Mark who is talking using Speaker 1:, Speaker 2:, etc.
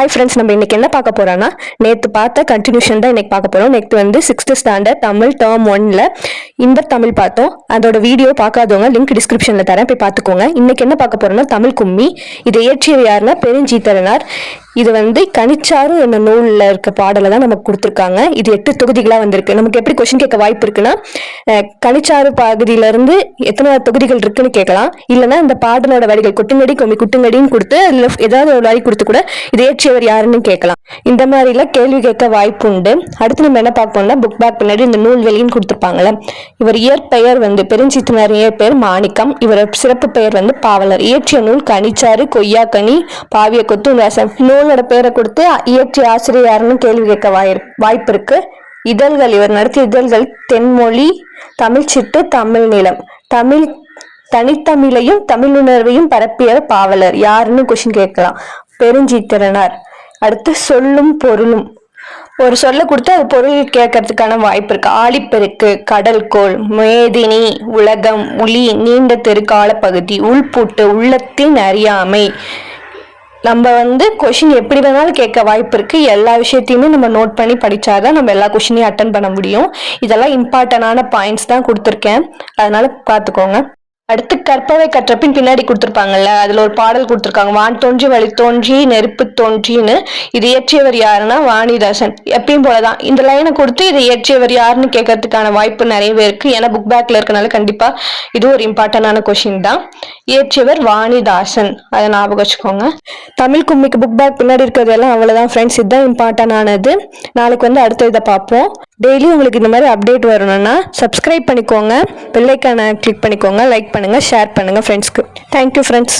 Speaker 1: Hi friends நம்ம இன்னைக்கு என்ன பார்க்க போறோம்னா நேற்று பார்த்த கண்டினியூஷன் தான் இன்னைக்கு பார்க்க போறோம். நெக்ஸ்ட் வந்து சிக்ஸ்த் ஸ்டாண்டர்ட் தமிழ் டேர்ம் ஒன்ல இந்த தமிழ் பார்த்தோம். அதோட வீடியோ பார்க்காதவங்க லிங்க் டிஸ்கிரிப்ஷனில் தரேன். போய் பார்த்துக்கோங்க. இன்னைக்கு என்ன பார்க்க போகிறோம்னா தமிழ் கும்மி. இதை இயற்றியவர் யாருன்னா பெருஞ்சீத்தரனார். இது வந்து கனிச்சாறு என்ன நூலில் இருக்க பாடலை தான் நமக்கு கொடுத்துருக்காங்க. இது எட்டு தொகுதிகளாக வந்திருக்கு. நமக்கு எப்படி கொஷின் கேட்க வாய்ப்பு இருக்குன்னா கணிச்சாறு கனிச்சாறு பகுதியிலேருந்து எத்தனை தொகுதிகள் இருக்குன்னு கேட்கலாம். இல்லைன்னா இந்த பாடலோட வரிகள் கொட்டுங்கடி கொம்மி குட்டுங்கடின்னு கொடுத்து அதில் ஏதாவது ஒரு வரி கொடுத்து கூட இதை இயற்றியவர் யாருன்னு கேட்கலாம். இந்த மாதிரிலாம் கேள்வி கேட்க வாய்ப்பு உண்டு. அடுத்து நம்ம என்ன பார்ப்போம்னா புக் பேக் பின்னாடி இந்த நூல் வெளியின்னு கொடுத்துருப்பாங்களே இவர் இயற்பெயர் வந்து பெருஞ்சித்தனார் பேர் மாணிக்கம். இவர் சிறப்பு பெயர் வந்து பாவலர். இயற்றிய நூல் கனிச்சாறு கொய்யாக்கனி பாவிய கொத்து நூலோட பேரை கொடுத்து இயற்றிய ஆசிரியர் யாருன்னு கேள்வி கேட்க வாய் வாய்ப்பு இருக்கு. இதழ்கள் இவர் நடத்திய இதழ்கள் தென்மொழி தமிழ் சிட்டு தமிழ் நிலம். தமிழ் தனித்தமிழையும் தமிழுணர்வையும் பரப்பியவர் பாவலர். யாருன்னு கொஸ்டின் கேட்கலாம். பெருஞ்சித்திரனார். அடுத்து சொல்லும் பொருளும். ஒரு சொல்ல கொடுத்து அது பொருள் கேட்கறதுக்கான வாய்ப்பு இருக்கு. ஆழிப்பெருக்கு கடல்கோள் மேதினி உலகம் உளி நீண்ட தெருக்கால பகுதி உள்பூட்டு உள்ளத்தின் அறியாமை. நம்ம வந்து கொஷின் எப்படி வேணாலும் கேட்க வாய்ப்பு இருக்கு. எல்லா விஷயத்தையுமே நம்ம நோட் பண்ணி படிச்சாதான் நம்ம எல்லா கொஷினையும் அட்டன் பண்ண முடியும். இதெல்லாம் இம்பார்ட்டண்டான பாயிண்ட்ஸ் தான் கொடுத்துருக்கேன். அதனால பார்த்துக்கோங்க. அடுத்து கற்பவை கற்றப்பின் பின்னாடி கொடுத்துருப்பாங்கல்ல அதுல ஒரு பாடல் கொடுத்துருக்காங்க. வான் தோன்றி வழி தோன்றி நெருப்பு தோன்றின்னு. இது இயற்றியவர் யாருன்னா வாணிதாசன். எப்பயும் போலதான். இந்த லைனை கொடுத்து இது இயற்றியவர் யாருன்னு கேட்கறதுக்கான வாய்ப்பு நிறையவே இருக்கு. ஏன்னா புக் பேக்ல இருக்கனால கண்டிப்பா இது ஒரு இம்பார்ட்டன்டான கொஷின் தான். இயற்றியவர் வாணிதாசன். அதை ஞாபகம் வச்சுக்கோங்க. தமிழ் கும்மிக்கு புக் பேக் பின்னாடி இருக்கிறதெல்லாம் அவ்வளவுதான் ஃப்ரெண்ட்ஸ் இதுதான் இம்பார்ட்டன்டானது நாளைக்கு வந்து அடுத்த இதை பார்ப்போம். டெய்லி உங்களுக்கு இந்த மாதிரி அப்டேட் வரணும்னா சப்ஸ்கிரைப் பண்ணிக்கோங்க. பெல்லைக்கான கிளிக் பண்ணிக்கோங்க. லைக் பண்ணுங்க ஷேர் பண்ணுங்கள் ஃப்ரெண்ட்ஸ்க்கு தேங்க்யூ ஃப்ரெண்ட்ஸ்